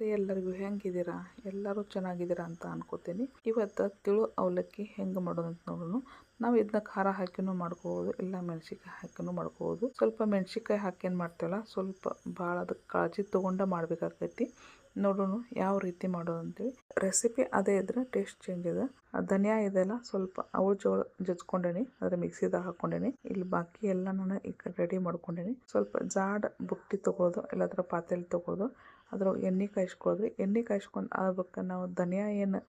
ಎಲ್ಲರಿಗೂ ಹೆಂಗಿದ್ದೀರಾ? ಎಲ್ಲರೂ ಚೆನ್ನಾಗಿದ್ದೀರಾ ಅಂತ ಅನ್ಕೋತೀನಿ. ಇವತ್ತು ತಿಳು ಅವಲಕ್ಕಿ ಹೆಂಗೆ ಮಾಡೋದು ಅಂತ ನೋಡೋಣ. ನಾವು ಇದನ್ನ ಖಾರ ಹಾಕಿನೂ ಮಾಡ್ಕೋಬೋದು, ಇಲ್ಲ ಮೆಣಸಿನ್ಕಾಯಿ ಹಾಕಿನೂ ಮಾಡ್ಕೋಬೋದು. ಸ್ವಲ್ಪ ಮೆಣಸಿನ್ಕಾಯಿ ಹಾಕಿ ಮಾಡ್ತೀವಲ್ಲ, ಸ್ವಲ್ಪ ಭಾಳ ಅದಕ್ಕೆ ಕಾಳಜಿ ತೊಗೊಂಡು ಮಾಡ್ಬೇಕಾಗ್ತೈತಿ. ನೋಡೋಣ ಯಾವ ರೀತಿ ಮಾಡೋದು ಅಂತೇಳಿ ರೆಸಿಪಿ ಅದೇ ಇದ್ರೆ ಟೇಸ್ಟ್ ಚೇಂಜ್ ಇದೆ. ಧನಿಯಾ ಇದೆಲ್ಲ ಸ್ವಲ್ಪ ಅವಳು ಜೋಳ ಜಜ್ಕೊಂಡೇನಿ. ಅದ್ರ ಮಿಕ್ಸಿದಾಗ ಹಾಕೊಂಡೇನಿ. ಇಲ್ಲಿ ಬಾಕಿ ಎಲ್ಲ ನಾನು ಈ ಕಡೆ ರೆಡಿ ಮಾಡ್ಕೊಂಡೇನಿ. ಸ್ವಲ್ಪ ಜಾಡ್ ಬುಟ್ಟಿ ತೊಗೊಳೋದು ಇಲ್ಲಾಂದ್ರೆ ಪಾತ್ರೆಲಿ ತೊಗೊಳೋದು ಅದ್ರೊಳಗೆ ಎಣ್ಣೆ ಕಾಯಿಸ್ಕೊಳ್ಳೋದ್ರಿ ಎಣ್ಣೆ ಕಾಯಿಸ್ಕೊಂಡು ಅದಕ್ಕೆ ನಾವು ಧನಿಯಾ ಏನು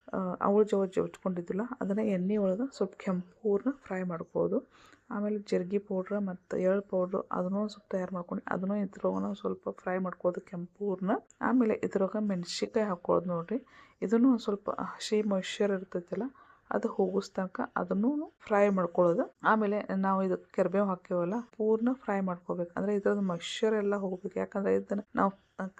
ಅವಳು ಜೋಳ ಜಜ್ಕೊಂಡಿದ್ದಿಲ್ಲ, ಅದನ್ನು ಎಣ್ಣೆ ಒಳಗೆ ಸ್ವಲ್ಪ ಕೆಂಪೂರ್ನ ಫ್ರೈ ಮಾಡ್ಬೋದು ಆಮೇಲೆ ಜೀರ್ಗೆ ಪೌಡ್ರ್ ಮತ್ತು ಎಳ್ಳು ಪೌಡ್ರ್ ಅದನ್ನೂ ಸ್ವಲ್ಪ ತಯಾರು ಮಾಡ್ಕೊಂಡು ಅದನ್ನೂ ಇದ್ರೊಳಗೆ ಸ್ವಲ್ಪ ಫ್ರೈ ಮಾಡ್ಕೊಳ್ಳೋದು ಕೆಂಪೂರ್ನ ಆಮೇಲೆ ಇದ್ರೊಳಗೆ ಮೆಣ್ಸಿನ್ಕಾಯಿ ಹಾಕ್ಕೊಳ್ಳೋದು ನೋಡಿರಿ. ಇದನ್ನು ಒಂದು ಸ್ವಲ್ಪ ಹಸಿ ಮೊಯ್ಶ್ಚರ್ ಇರ್ತೈತಲ್ಲ, ಅದು ಹೋಗಿಸ್ ತನಕ ಅದನ್ನು ಫ್ರೈ ಮಾಡ್ಕೊಳ್ಳೋದು ಆಮೇಲೆ ನಾವು ಇದು ಕೆರ್ಬೇವು ಹಾಕ್ಯವಲ್ಲ, ಪೂರ್ಣ ಫ್ರೈ ಮಾಡ್ಕೋಬೇಕು. ಅಂದರೆ ಇದ್ರದ್ದು ಮೊಯ್ಶ್ಚರ್ ಎಲ್ಲ ಹೋಗ್ಬೇಕು. ಯಾಕಂದರೆ ಇದನ್ನು ನಾವು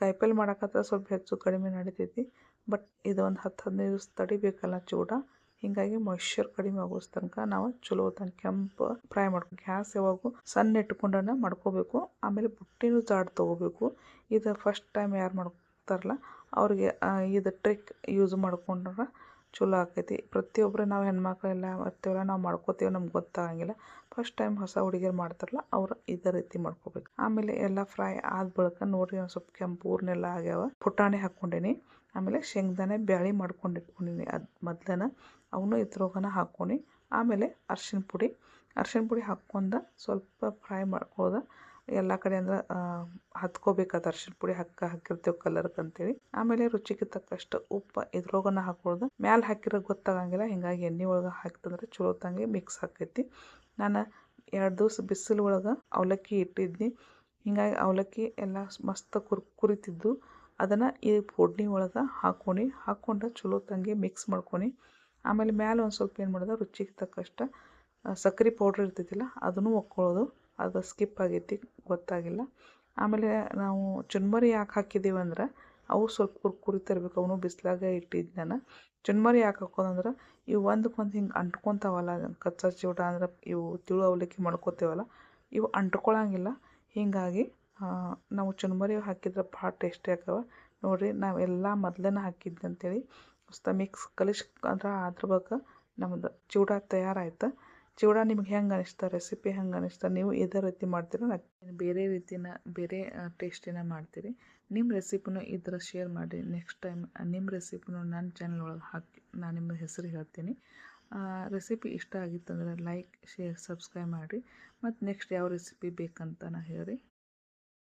ಕಾಯಿಪಲ್ಲೆ ಮಾಡೋಕ್ಕಾದ್ರೆ ಸ್ವಲ್ಪ ಹೆಚ್ಚು ಕಡಿಮೆ ನಡಿತೈತಿ ಬಟ್ ಇದು ಒಂದು ಹತ್ತು ಹದಿನೈದು ದಿವಸ ತಡಿಬೇಕಲ್ಲ ಚೂಡ. ಹೀಗಾಗಿ ಮಾಯಿಶ್ಚರ್ ಕಡಿಮೆ ಆಗೋಸ್ ತನಕ ನಾವು ಚಲೋ ತನಕ ಕೆಂಪು ಫ್ರೈ ಮಾಡ್ಕೊ, ಗ್ಯಾಸ್ ಯಾವಾಗೂ ಸಣ್ಣ ಇಟ್ಕೊಂಡನ ಮಾಡ್ಕೋಬೇಕು. ಆಮೇಲೆ ಬುಟ್ಟಿನೂ ಜಾಡ್ ತೊಗೋಬೇಕು. ಇದು ಫಸ್ಟ್ ಟೈಮ್ ಯಾರು ಮಾಡ್ತಾರಲ್ಲ ಅವ್ರಿಗೆ ಇದು ಟ್ರಿಕ್ ಯೂಸ್ ಮಾಡ್ಕೊಂಡ್ರೆ ಚಲೋ ಆಕೈತಿ. ಪ್ರತಿಯೊಬ್ಬರು ನಾವು ಹೆಣ್ಮಕ್ಳು ಎಲ್ಲ ನಾವು ಮಾಡ್ಕೋತೀವಿ ನಮ್ಗೆ ಗೊತ್ತಾಗಂಗಿಲ್ಲ. ಫಸ್ಟ್ ಟೈಮ್ ಹೊಸ ಹುಡುಗಿಯರು ಮಾಡ್ತಾರಲ್ಲ, ಅವ್ರು ಇದೇ ರೀತಿ ಮಾಡ್ಕೋಬೇಕು. ಆಮೇಲೆ ಎಲ್ಲ ಫ್ರೈ ಆದ ಬಳಿಕ ನೋಡಿರಿ ಒಂದು ಸ್ವಲ್ಪ ಕೆಂಪೂರ್ನೆಲ್ಲ ಆಗ್ಯಾವ. ಪುಟಾಣಿ ಹಾಕ್ಕೊಂಡೀನಿ ಆಮೇಲೆ ಶೇಂಗ್ದಾನೆ ಬ್ಯಾಳಿ ಮಾಡ್ಕೊಂಡು ಇಟ್ಕೊಂಡಿನಿ. ಅದು ಮೊದ್ಲನ ಅವನು ಇದ್ರೋಗನ ಹಾಕ್ಕೊಂಡು, ಆಮೇಲೆ ಅರ್ಶಿನ ಪುಡಿ. ಅರ್ಶಿನ ಪುಡಿ ಹಾಕ್ಕೊಂಡು ಸ್ವಲ್ಪ ಫ್ರೈ ಮಾಡ್ಕೊಳ್ಳೋದು ಎಲ್ಲ ಕಡೆ ಅಂದ್ರೆ ಹತ್ಕೊಬೇಕಾದ ಅರ್ಶಿನ ಪುಡಿ ಹಾಕ, ಹಾಕಿರ್ತೇವೆ ಕಲರ್ಗೆ ಅಂತೇಳಿ. ಆಮೇಲೆ ರುಚಿಗೆ ತಕ್ಕಷ್ಟು ಉಪ್ಪು ಇದ್ರೊಳಗನ ಹಾಕೊಳ್ಳೋದು ಮ್ಯಾಲೆ ಹಾಕಿರೋ ಗೊತ್ತಾಗಂಗಿಲ್ಲ, ಹಿಂಗಾಗಿ ಎಣ್ಣೆ ಒಳಗೆ ಹಾಕ್ತಂದ್ರೆ ಚಲೋ ತಂಗೆ ಮಿಕ್ಸ್ ಆಕೈತಿ. ನಾನು ಎರಡು ದಿವಸ ಬಿಸಿಲು ಒಳಗೆ ಅವಲಕ್ಕಿ ಇಟ್ಟಿದ್ನಿ. ಹಿಂಗಾಗಿ ಅವಲಕ್ಕಿ ಎಲ್ಲ ಮಸ್ತ್ ಕುರ್, ಕುರಿತಿದ್ದು. ಅದನ್ನು ಈ ಫೋಡ್ನಿ ಒಳಗೆ ಹಾಕ್ಕೊಂಡು ಹಾಕ್ಕೊಂಡು ಚಲೋ ತಂಗೆ ಮಿಕ್ಸ್ ಮಾಡ್ಕೊಂಡು ಆಮೇಲೆ ಮ್ಯಾಲೆ ಒಂದು ಸ್ವಲ್ಪ ಏನು ಮಾಡೋದು, ರುಚಿಗೆ ತಕ್ಕಷ್ಟು ಸಕ್ರೆ ಪೌಡ್ರ್ ಇರ್ತೈತಿಲ್ಲ, ಅದನ್ನು ಒಕ್ಕೊಳ್ಳೋದು ಅದು ಸ್ಕಿಪ್ ಆಗೈತಿ, ಗೊತ್ತಾಗಿಲ್ಲ. ಆಮೇಲೆ ನಾವು ಚುನ್ಮರಿ ಯಾಕೆ ಹಾಕಿದ್ದೀವಿ ಅಂದ್ರೆ, ಅವು ಸ್ವಲ್ಪ ಕುರ್ಕುರಿ ತರಬೇಕು ಅವನು ಬಿಸಿಲಾಗ ಇಟ್ಟಿದ್ದು ನಾನು ಚುನ್ಮರಿ ಯಾಕೆ ಹಾಕೋದಂದ್ರೆ ಇವು ಒಂದಕ್ಕೊಂದು ಹಿಂಗೆ ಅಂಟ್ಕೊತಾವಲ್ಲ, ಕಚ್ಚಾ ಚೂಡ ಅಂದ್ರೆ ಇವು ತಿಳು ಅವಲಕ್ಕಿ ಮಾಡ್ಕೋತೇವಲ್ಲ, ಇವು ಅಂಟ್ಕೊಳಂಗಿಲ್ಲ. ಹೀಗಾಗಿ ನಾವು ಚುನ್ಮರಿ ಹಾಕಿದ್ರೆ ಭಾಳ ಟೇಸ್ಟಿ ಆಗ್ತವೆ. ನೋಡಿರಿ ನಾವೆಲ್ಲ ಮೊದಲೇನ ಹಾಕಿದ್ದೆ ಅಂತೇಳಿ ಮಿಕ್ಸ್ ಕಲಿಸ್ ಅಂದ್ರೆ ಅದ್ರ ಬಗ್ಗೆ ನಮ್ದು ಚೂಡ ತಯಾರಾಯ್ತು. ಚೂಡ ನಿಮ್ಗೆ ಹೆಂಗೆ ಅನಿಸ್ತಾ ರೆಸಿಪಿ ಹೆಂಗೆ ಅನಿಸ್ತಾ, ನೀವು ಇದೇ ರೀತಿ ಮಾಡ್ತೀರೋ ನಾನು ಬೇರೆ ರೀತಿನ, ಬೇರೆ ಟೇಸ್ಟಿನ ಮಾಡ್ತೀರಿ. ನಿಮ್ಮ ರೆಸಿಪಿನೂ ಇದ್ರ ಶೇರ್ ಮಾಡಿ ನೆಕ್ಸ್ಟ್ ಟೈಮ್ ನಿಮ್ಮ ರೆಸಿಪಿನೂ ನನ್ನ ಚಾನಲ್ ಒಳಗೆ ಹಾಕಿ, ನಾನು ನಿಮ್ಮ ಹೆಸರು ಹೇಳ್ತೀನಿ. ರೆಸಿಪಿ ಇಷ್ಟ ಆಗಿತ್ತಂದ್ರೆ ಲೈಕ್ ಶೇರ್ ಸಬ್ಸ್ಕ್ರೈಬ್ ಮಾಡಿರಿ. ಮತ್ತು ನೆಕ್ಸ್ಟ್ ಯಾವ ರೆಸಿಪಿ ಬೇಕಂತ ನಾನು ಹೇಳಿ